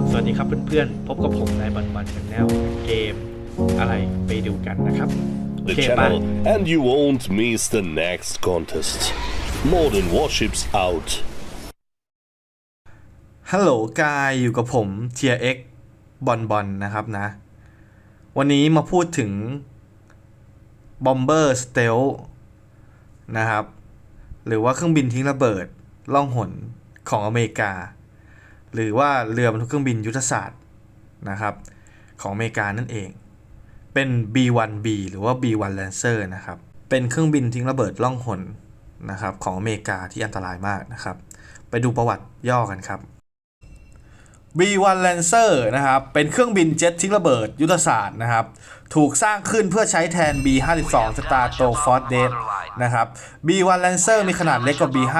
บสวัสดีครับเพื่อนๆ พบกับผมนายบันบันชาแนลเกมอะไรไปดูกันนะครับโอ the เคไป channel, and you won't miss the next contest. Modern warships out. ฮัลโหลกายอยู่กับผมเทียเอ็กบอลบอลนะครับนะ วันนี้มาพูดถึง Bomber Stealth นะครับ หรือว่าเครื่องบินทิ้งระเบิดล่องหนของอเมริกา หรือว่าเรือบรรทุกเครื่องบินยุทธศาสตร์นะครับของอเมริกานั่นเอง เป็น B1B หรือว่า B1 Lancer นะครับ เป็นเครื่องบินทิ้งระเบิดล่องหนนะครับของอเมริกาที่อันตรายมากนะครับ ไปดูประวัติย่อกันครับ B1 Lancer นะครับเป็นเครื่องบินเจ็ตทิ้งระเบิดยุทธศาสตร์นะครับ ถูกสร้างขึ้นเพื่อใช้แทน B52 Star t o Force d e a นะครับ B1 Lancer มีขนาดเล็กกว่า B5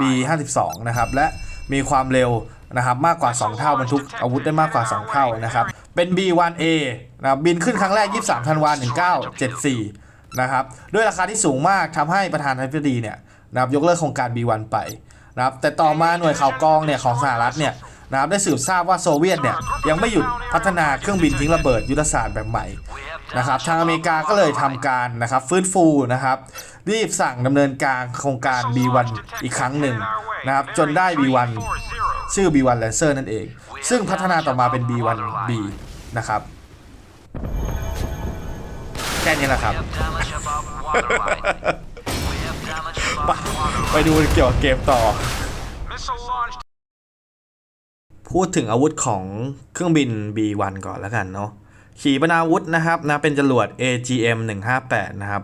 B52 นะครับ และมีความเร็ว นะครับมากกว่า 2 เท่าบรรทุกอาวุธได้มากกว่า 2 เท่านะครับเป็น B1A นะครับบินขึ้นครั้งแรก 23ธันวาคม1974นะครับด้วยราคาที่สูงมากทำให้ประธานาธิบดีเนี่ยนะครับยกเลิกโครงการ B1 ไปนะครับแต่ต่อมาหน่วยข่าวกรองเนี่ยของสหรัฐเนี่ยนะครับได้สืบทราบว่าโซเวียตเนี่ยยังไม่หยุดพัฒนาเครื่องบินทิ้งระเบิดยุทธศาสตร์แบบใหม่นะครับทางอเมริกาก็เลยทำการนะครับฟื้นฟูนะครับรีบสั่งดำเนินการโครงการ B1 อีกครั้งหนึ่งนะครับจนได้ B1 ชื่อ B1 Lancer นั่นเอง ซึ่งพัฒนาต่อมาเป็น B1B นะครับ แค่นี้แหละครับไปไปดูเกี่ยวกับเกมต่อ พูดถึงอาวุธของเครื่องบิน B1 ก่อนแล้วกันเนาะขีปนาวุธนะครับนะเป็นจรวด AGM 158 นะครับ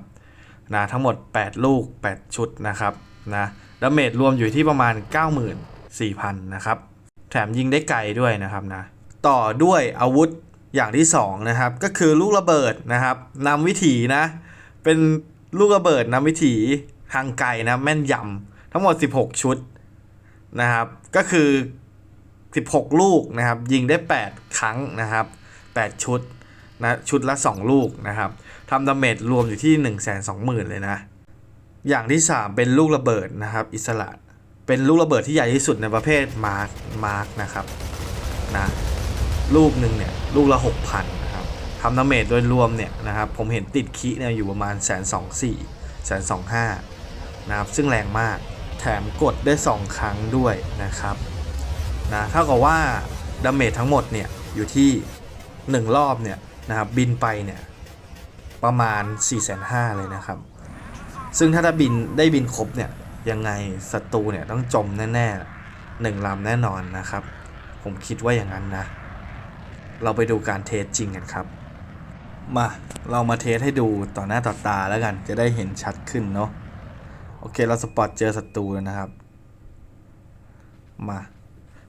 นะทั้งหมด 8 ลูก 8 ชุดนะครับนะดาเมจรวมอยู่ที่ประมาณ 4,000 นะครับ แถมยิงได้ไกลด้วยนะครับนะ ต่อด้วยอาวุธอย่างที่ 2 นะครับ ก็คือลูกระเบิดนะครับนำวิถีนะ เป็นลูกระเบิดนำวิถีทางไกลนะ แม่นยำทั้งหมด 16 ชุดนะครับ ก็คือ 16 ลูกนะครับ ยิงได้ 8 ครั้งนะครับ 8 ชุดนะชุดละ 2 ลูกนะครับทำดาเมจรวมอยู่ที่ 1 2 0 0 0 0 เลยนะ อย่างที่ 3 เป็นลูกระเบิดนะครับ อิสระ เป็นลูกระเบิดที่ใหญ่ที่สุดในประเภทมาร์คมาร์คนะครับนะลูกหนึ่งเนี่ยลูกละ6,000นะครับทำดาเมจโดยรวมเนี่ยนะครับผมเห็นติดคิเนี่ยอยู่ประมาณแสนสองสี่แสนสองห้านะครับซึ่งแรงมากแถมกดได้ 2 ครั้งด้วยนะครับนะเท่ากับว่าดาเมจทั้งหมดเนี่ยอยู่ที่ 1 รอบเนี่ยนะครับบินไปเนี่ยประมาณ 4 5 0 0 0เลยนะครับ ซึ่งถ้าได้บินได้บินครบเนี่ย ยังไงศัตรูเนี่ยต้องจมแน่ๆหนึ่งลำแน่นอนนะครับ ผมคิดว่าอย่างนั้นนะ เราไปดูการเทสจริงกันครับ มาเรามาเทสให้ดูต่อหน้าต่อตาแล้วกัน จะได้เห็นชัดขึ้นเนาะโอเคเราสปอตเจอศัตรูแล้วนะครับ มา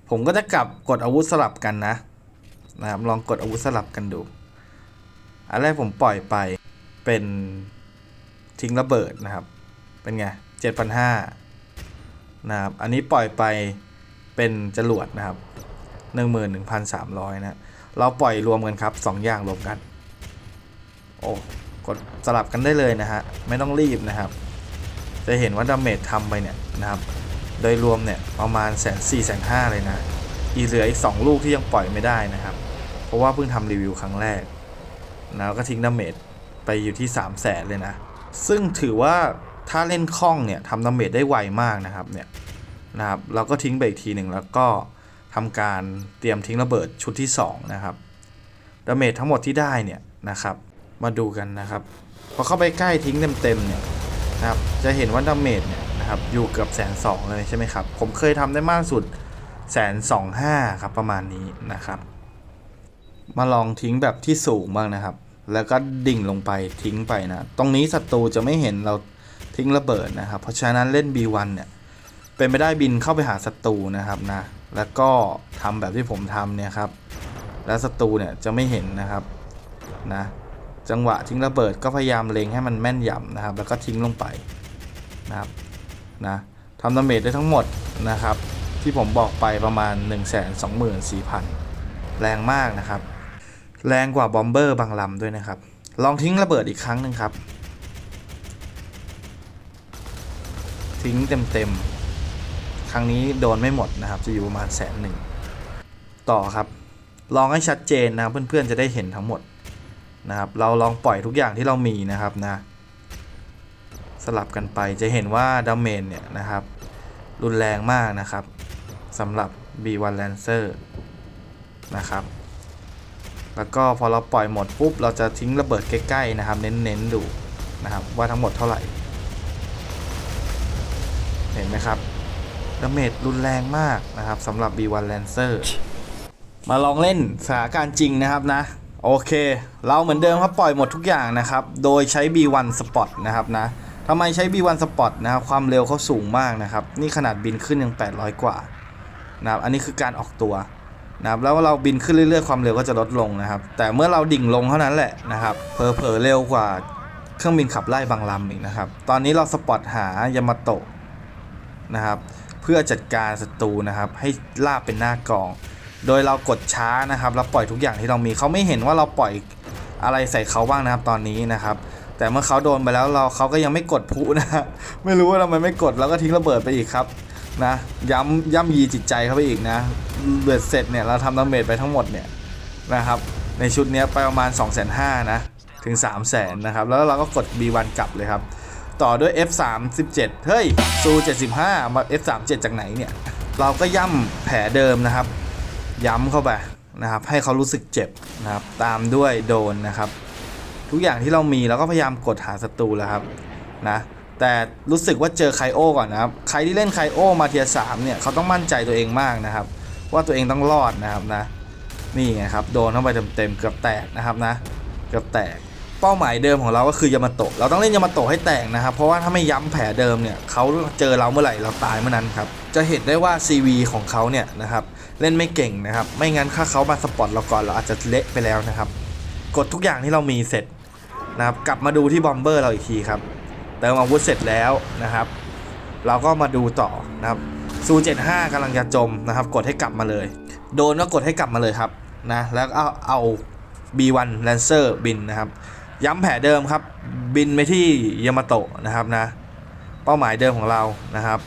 ผมก็จะกลับกดอาวุธสลับกันนะนะครับลองกดอาวุธสลับกันดู อันแรกผมปล่อยไปเป็นทิ้งระเบิดนะครับ เป็นไง 7,500นะครับ อันนี้ปล่อยไปเป็นจรวดนะครับ 11,300 นะ เราปล่อยรวมกันครับ 2 อย่างรวมกัน โอ้กดสลับกันได้เลยนะฮะ ไม่ต้องรีบนะครับ จะเห็นว่าดาเมจทำไปเนี่ยนะครับ โดยรวมเนี่ยประมาณแสนสี่แสนห้าเลยนะ อีเหลืออีก 2 ลูกที่ยังปล่อยไม่ได้นะครับ เพราะว่าเพิ่งทำรีวิวครั้งแรกนะแล้วก็ทิ้งดาเมจไปอยู่ที่ 3 0 0แสนเลยนะ ซึ่งถือว่า ถ้าเล่นคล่องเนี่ยทำดาเมจได้ไวมากนะครับเนี่ยนะครับเราก็ทิ้งไปอีกทีหนึ่งแล้วก็ทำการเตรียมทิ้งระเบิดชุดที่ 2 นะครับดาเมจทั้งหมดที่ได้เนี่ยนะครับ มาดูกันนะครับ พอเข้าไปใกล้ทิ้งเต็มๆเนี่ยนะครับจะเห็นว่าดาเมจเนี่ยนะครับอยู่เกือบแสนสองเลยใช่ไหมครับ ผมเคยทำได้มากสุดแสนสองห้าครับประมาณนี้นะครับ มาลองทิ้งแบบที่สูงบ้างนะครับ แล้วก็ดิ่งลงไปทิ้งไปนะ ตรงนี้ศัตรูจะไม่เห็นเรา ทิ้งระเบิดนะครับ เพราะฉะนั้นเล่น B1 เนี่ยเป็นไปได้บินเข้าไปหาศัตรูนะครับนะแล้วก็ทำแบบที่ผมทำเนี่ยครับแล้วศัตรูเนี่ยจะไม่เห็นนะครับนะจังหวะทิ้งระเบิดก็พยายามเล็งให้มันแม่นยำนะครับ แล้วก็ทิ้งลงไปนะครับนะทำดาเมจได้ทั้งหมดนะครับ ที่ผมบอกไปประมาณ 1 2 4 0 0 0 แรงมากนะครับ แรงกว่าบอมเบอร์บางลำด้วยนะครับ ลองทิ้งระเบิดอีกครั้งหนึ่งครับ ทิ้งเต็มๆ ครั้งนี้โดนไม่หมดนะครับ จะอยู่ประมาณแสนหนึ่ง ต่อครับ ลองให้ชัดเจนนะครับ เพื่อนๆ จะได้เห็นทั้งหมดนะครับ เราลองปล่อยทุกอย่างที่เรามีนะครับนะ สลับกันไปจะเห็นว่าดาเมจเนี่ยนะครับ รุนแรงมากนะครับสำหรับ B1 Lancer นะครับ แล้วก็พอเราปล่อยหมดปุ๊บ เราจะทิ้งระเบิดใกล้ๆนะครับ เน้นๆดูนะครับว่าทั้งหมดเท่าไหร่ เห็นไหมครับดาเมจรุนแรงมากนะครับสำหรับ B1 Lancer มาลองเล่นสถานการณ์จริงนะครับนะ โอเค เราเหมือนเดิมครับปล่อยหมดทุกอย่างนะครับ โดยใช้ B1 Spot นะครับนะทำไมใช้ B1 Spot นะครับ ความเร็วเขาสูงมากนะครับ นี่ขนาดบินขึ้นยัง 800 กว่านะครับ อันนี้คือการออกตัวนะครับ แล้วเราบินขึ้นเรื่อยๆ ความเร็วก็จะลดลงนะครับ แต่เมื่อเราดิ่งลงเท่านั้นแหละนะครับเผลอเร็วกว่าเครื่องบินขับไล่บางลำอีกนะครับ ตอนนี้เราสปอตหายามาโตะ นะครับ เพื่อจัดการศัตรูนะครับ ให้ล่าเป็นหน้ากอง โดยเรากดช้านะครับแล้วปล่อยทุกอย่างที่เรามีเขาไม่เห็นว่าเราปล่อยอะไรใส่เขาบ้างนะครับตอนนี้นะครับ แต่เมื่อเขาโดนไปแล้วเราเขาก็ยังไม่กดพุนะไม่รู้ว่าทำไมไม่กดแล้วก็ทิ้งระเบิดไปอีกครับนะย้ำย่ำยีจิตใจเขาไปอีกนะเบ็ดเสร็จเนี่ยเราทำดาเมจไปทั้งหมดเนี่ยนะครับในชุดนี้ไปประมาณ 2 5 0 0 0 0นะถึง 3 0 0 0 0 0นะครับแล้วเราก็กด B1 กลับเลยครับ ต่อด้วย F37 เฮ้ยซู75 มา F37 จากไหนเนี่ย เราก็ย่ำแผลเดิมนะครับ ย้ำเข้าไปนะครับ ให้เขารู้สึกเจ็บนะครับ ตามด้วยโดนนะครับ ทุกอย่างที่เรามีเราก็พยายามกดหาศัตรูแล้วครับนะแต่รู้สึกว่าเจอไคโอก่อนนะครับ ใครที่เล่นไคโอมาเทียสามเนี่ยเขาต้องมั่นใจตัวเองมากนะครับ ว่าตัวเองต้องรอดนะครับนะ นี่ไงครับ โดนเข้าไปเต็มๆเกือบแตกนะครับนะ เกือบแตก เป้าหมายเดิมของเราก็คือยามาโตะ เราต้องเล่นยามาโตะให้แตกนะครับ เพราะว่าถ้าไม่ย้ำแผลเดิมเนี่ยเขาเจอเราเมื่อไหร่เราตายเมื่อนั้นครับ จะเห็นได้ว่า CV ของเขาเนี่ยนะครับเล่นไม่เก่งนะครับ ไม่งั้นถ้าเขามาสปอตเราก่อนเราอาจจะเละไปแล้วนะครับ กดทุกอย่างที่เรามีเสร็จนะครับ กลับมาดูที่บอมเบอร์เราอีกทีครับ เติมอาวุธเสร็จแล้วนะครับ เราก็มาดูต่อนะครับซู75กำลังจะจมนะครับ กดให้กลับมาเลย โดนก็กดให้กลับมาเลยครับนะ แล้วเอาเอา B1 Lancer บินนะครับ ย้ำแผลเดิมครับ บินไปที่ยามาโตะนะครับนะ เป้าหมายเดิมของเรานะครับ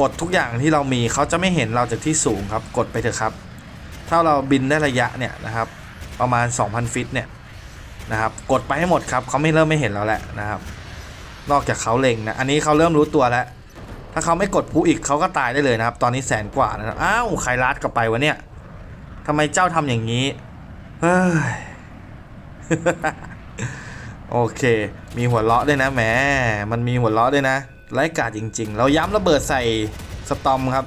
กดทุกอย่างที่เรามีเขาจะไม่เห็นเราจากที่สูงครับ กดไปเถอะครับ ถ้าเราบินได้ระยะเนี่ยนะครับ ประมาณ 2,000 ฟิตเนี่ยนะครับ กดไปให้หมดครับเขาไม่เริ่มไม่เห็นเราแล้วนะครับ นอกจากเขาเล็งนะอันนี้เขาเริ่มรู้ตัวแล้ว ถ้าเขาไม่กดผู้อีกเขาก็ตายได้เลยนะครับ ตอนนี้แสนกว่านะครับอ้าวใครลัดกลับไปวะเนี่ยทำไมเจ้าทำอย่างนี้เฮ้ย โอเค มีหัวเราะด้วยนะแหม มันมีหัวเราะด้วยนะไร้กาดจริง ๆ เราย้ำระเบิดใส่สตอมครับ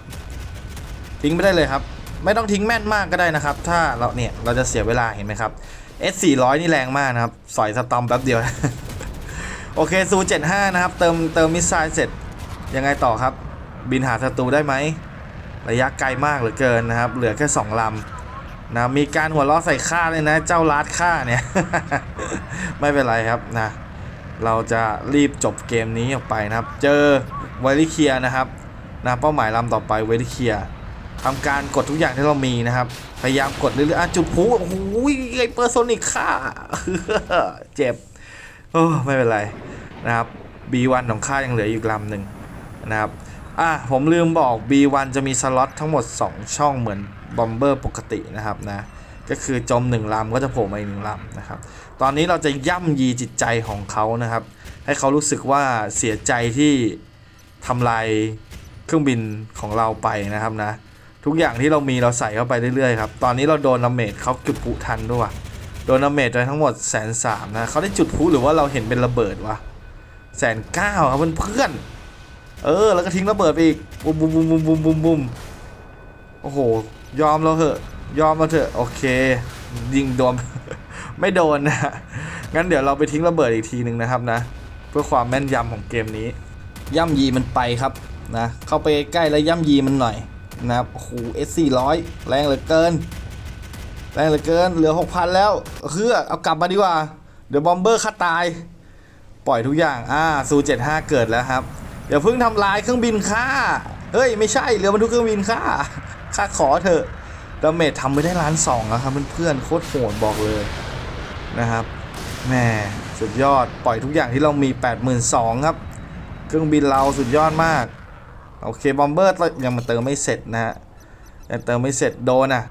ทิ้งไม่ได้เลยครับ ไม่ต้องทิ้งแม่นมากก็ได้นะครับ ถ้าเราเนี่ยเราจะเสียเวลาเห็นไหมครับ S 4 0 0 นี่แรงมากนะครับ สอยสตอมแป๊บเดียว โอเคซู75 นะครับ เติมเติมมิสไซล์เสร็จ ยังไงต่อครับ บินหาศัตรูได้ไหม ระยะไกลมากเหลือเกินนะครับ เหลือแค่ 2ลำ นะมีการหัวเราะใส่ข้าเลยนะ เจ้าลาดข้าเนี่ย ไม่เป็นไรครับนะ เราจะรีบจบเกมนี้ออกไปนะครับ เจอไวลิเคียนะครับนะเป้าหมายลำต่อไปไวลิเคียทำการกดทุกอย่างที่เรามีนะครับ พยายามกดเรื่อยๆอะจุดพลุโอ้โหไอเปอร์โซนิกฆ่าเจ็บโอ้ไม่เป็นไรนะครับ B1 ของข้ายังเหลืออยู่อีกลำหนึ่งนะครับอะผมลืมบอก B1 จะมีสล็อตทั้งหมด 2 ช่องเหมือน บอมเบอร์ปกตินะครับนะก็คือจมหนึ่งลำก็จะโผล่มาอีกหนึ่งลำนะครับ ตอนนี้เราจะย่ำยีจิตใจของเขานะครับ ให้เขารู้สึกว่าเสียใจที่ทำลายเครื่องบินของเราไปนะครับนะ ทุกอย่างที่เรามีเราใส่เข้าไปเรื่อยๆครับ ตอนนี้เราโดนดาเมจเขาจุดพุทันด้วยว่ะโดนดาเมจไปทั้งหมดแสนสามนะเขาได้จุดพุหรือว่าเราเห็นเป็นระเบิดวะแสนเก้าครับเพื่อนเออ แล้วก็ทิ้งระเบิดไปอีกบุมบุมบุมบุมบุมบุมบุม อ้โห ยอมเราเถอะ ยอมเราเถอะ โอเค ยิงโดน ไม่โดนนะ งั้นเดี๋ยวเราไปทิ้งระเบิดอีกทีหนึ่งนะครับนะ เพื่อความแม่นยำของเกมนี้ ย่ำยีมันไปครับนะ เข้าไปใกล้แล้วย่ำยีมันหน่อยนะครับโอ้โห S 4 0 0แรงเหลือเกิน แรงเหลือเกิน เหลือ6,000แล้วคือเอากลับมาดีกว่า เดี๋ยวบอมเบอร์ฆ่าตาย ปล่อยทุกอย่าง อ่าซู75เกิดแล้วครับ เดี๋ยวเพิ่งทำลายเครื่องบินค่าเฮ้ย ไม่ใช่เรือบรรทุกเครื่องบินค่า ค่าขอเถอะดาเมจทำไปได้ล้านสองแล้วครับเพื่อนๆโคตรโหดบอกเลยนะครับแหม่สุดยอดปล่อยทุกอย่างที่เรามี 82,000ครับ เครื่องบินเราสุดยอดมาก โอเค บอมเบอร์ยังมาเติมไม่เสร็จนะฮะยังเติมไม่เสร็จโดนอะ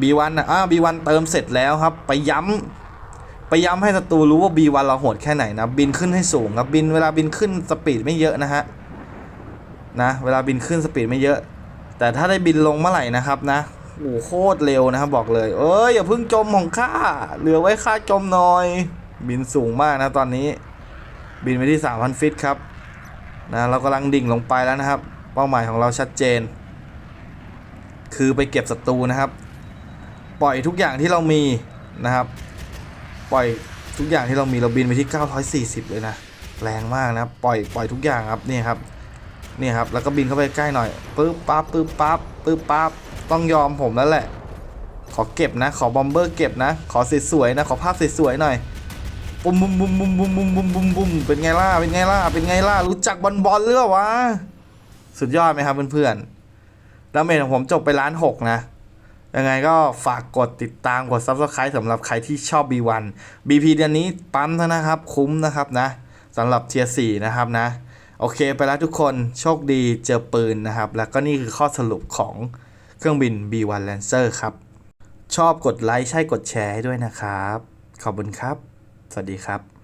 B1 นะอ่า B1 เติมเสร็จแล้วครับ ไปย้ำไปย้ำให้ศัตรูรู้ว่า B1 เราโหดแค่ไหนนะ บินขึ้นให้สูงครับบินเวลาบินขึ้นสปีดไม่เยอะนะฮะนะเวลาบินขึ้นสปีดไม่เยอะ แต่ถ้าได้บินลงเมื่อไหร่นะครับนะโอ้โหโคตรเร็วนะครับบอกเลย เอ้ยอย่าเพิ่งจมของข้าเหลือไว้ค่าจมหน่อย บินสูงมากนะตอนนี้ บินไปที่ 3,000 ฟิตครับนะเรากำลังดิ่งลงไปแล้วนะครับ เป้าหมายของเราชัดเจน คือไปเก็บศัตรูนะครับ ปล่อยทุกอย่างที่เรามีนะครับ ปล่อยทุกอย่างที่เรามีเราบินไปที่ 940 เลยนะแรงมากนะปล่อยปล่อยทุกอย่างครับนี่ครับ นี่ครับแล้วก็บินเข้าไปใกล้หน่อยปึ๊บปั๊บปึ๊บปั๊บปึ๊บปั๊บต้องยอมผมแล้วแหละ ขอเก็บนะ ขอบอมเบอร์เก็บนะ ขอสวยๆนะ ขอภาพสวยๆหน่อยบุ้มบุ้มบุ้มบุ้มบุ้มบุ้มบุ้มบุ้มบุ้มเป็นไงล่ะเป็นไงล่ะเป็นไงล่ะรู้จักบอลบอลหรือเปล่าวะสุดยอดไหมครับเพื่อนๆดาเมจของผมจบไปล้านหกนะยังไงก็ฝากกดติดตามกด Subscribe สำหรับใครที่ชอบ B1 BP เดือนนี้ปั๊มนะครับ คุ้มนะครับนะสำหรับเทียร์4นะครับนะ โอเคไปแล้วทุกคนโชคดีเจอปืนนะครับ แล้วก็นี่คือข้อสรุปของเครื่องบิน B1 Lancer ครับ ชอบกดไลค์ใช่กดแชร์ให้ด้วยนะครับ ขอบคุณครับ สวัสดีครับ